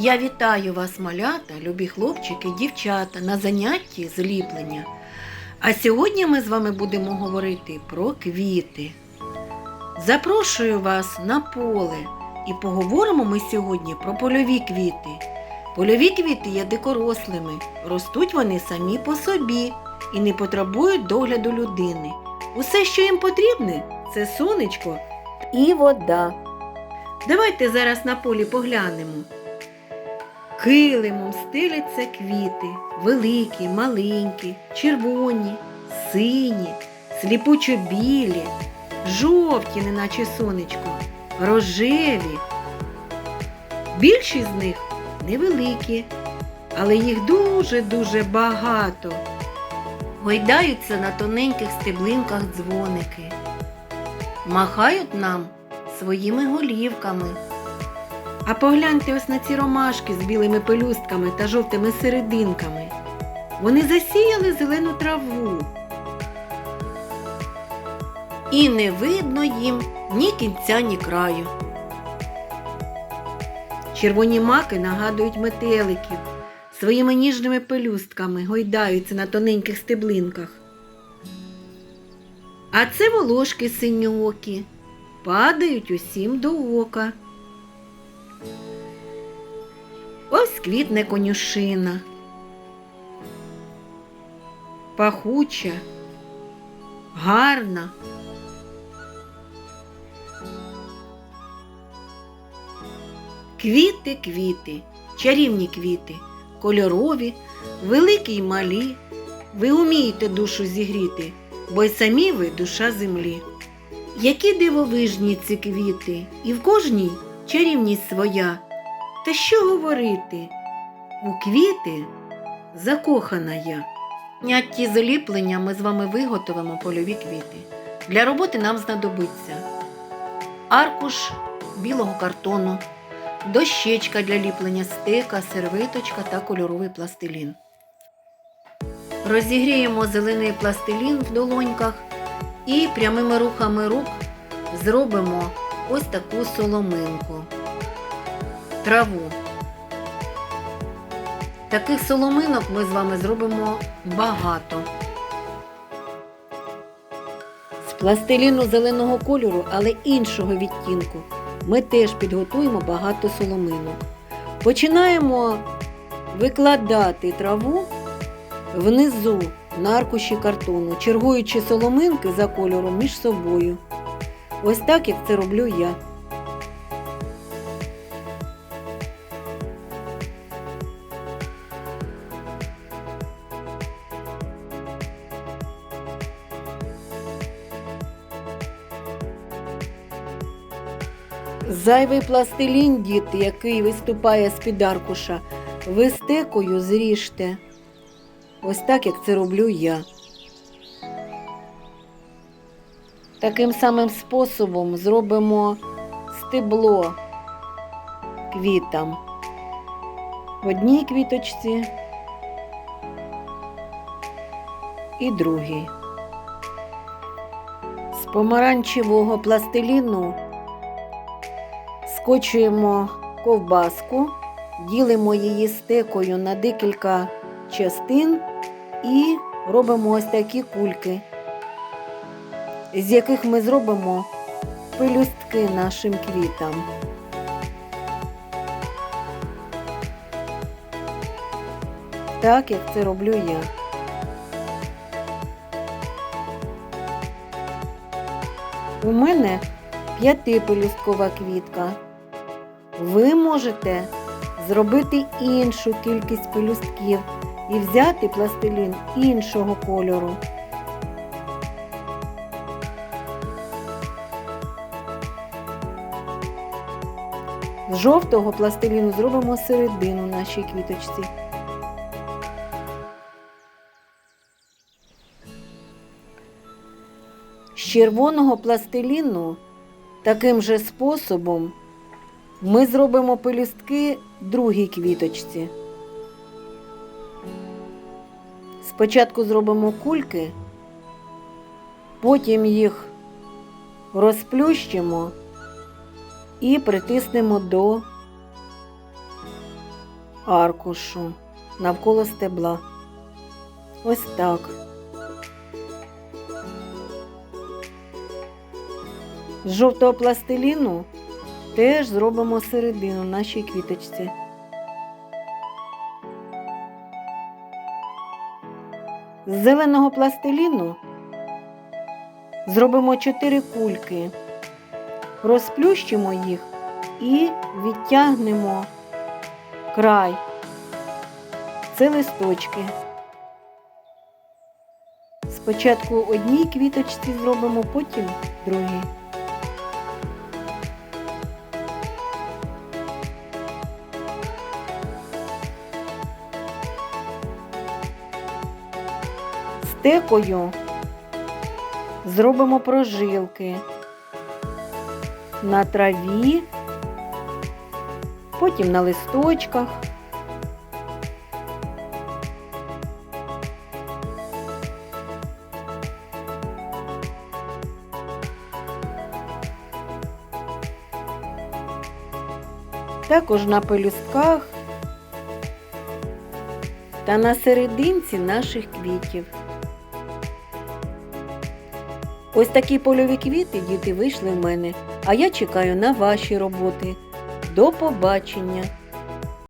Я вітаю вас, малята, любі хлопчики, дівчата, на занятті з ліплення. А сьогодні ми з вами будемо говорити про квіти. Запрошую вас на поле і поговоримо ми сьогодні про польові квіти. Польові квіти є дикорослими, ростуть вони самі по собі і не потребують догляду людини. Усе, що їм потрібне, це сонечко і вода. Давайте зараз на полі поглянемо. Килимом стеляться квіти, великі, маленькі, червоні, сині, сліпучо білі, жовті, неначе сонечко, рожеві. Більшість з них невеликі, але їх дуже-дуже багато. Гойдаються на тоненьких стеблинках дзвоники, махають нам своїми голівками. А погляньте ось на ці ромашки з білими пелюстками та жовтими серединками. Вони засіяли зелену траву. І не видно їм ні кінця, ні краю. Червоні маки нагадують метеликів, своїми ніжними пелюстками гойдаються на тоненьких стеблинках. А це волошки синьокі, падають усім до ока. Квітне конюшина. Пахуча, гарна. Квіти, квіти, чарівні квіти, кольорові, великі й малі. Ви умієте душу зігріти, бо й самі ви душа землі. Які дивовижні ці квіти, і в кожній чарівність своя. Та що говорити? У квіти закохана я. Нятті заліплення ми з вами виготовимо польові квіти. Для роботи нам знадобиться аркуш білого картону, дощечка для ліплення стека, сервиточка та кольоровий пластилін. Розігріємо зелений пластилін в долоньках і прямими рухами рук зробимо ось таку соломинку траву. Таких соломинок ми з вами зробимо багато. З пластиліну зеленого кольору, але іншого відтінку, ми теж підготуємо багато соломинок. Починаємо викладати траву внизу на аркуші картону, чергуючи соломинки за кольором між собою. Ось так, як це роблю я. Зайвий пластилін, діти, який виступає з-під аркуша, ви стекою зріжте. Ось так, як це роблю я. Таким самим способом зробимо стебло квітам. В одній квіточці і другій. З помаранчевого пластиліну скочуємо ковбаску, ділимо її стекою на декілька частин і робимо ось такі кульки, з яких ми зробимо пелюстки нашим квітам. Так, як це роблю я. У мене п'ятипелюсткова квітка. Ви можете зробити іншу кількість пелюстків і взяти пластилін іншого кольору. З жовтого пластиліну зробимо середину нашій квіточці. З червоного пластиліну таким же способом ми зробимо пелюстки другій квіточці. Спочатку зробимо кульки, потім їх розплющимо і притиснемо до аркушу навколо стебла. Ось так. З жовтого пластиліну теж зробимо середину нашій квіточці. З зеленого пластиліну зробимо чотири кульки, розплющимо їх і відтягнемо край. Це листочки. Спочатку одній квіточці зробимо, потім другій. Стекою зробимо прожилки на траві, потім на листочках. Також на пелюстках та на серединці наших квітів. Ось такі польові квіти діти вийшли в мене, а я чекаю на ваші роботи. До побачення!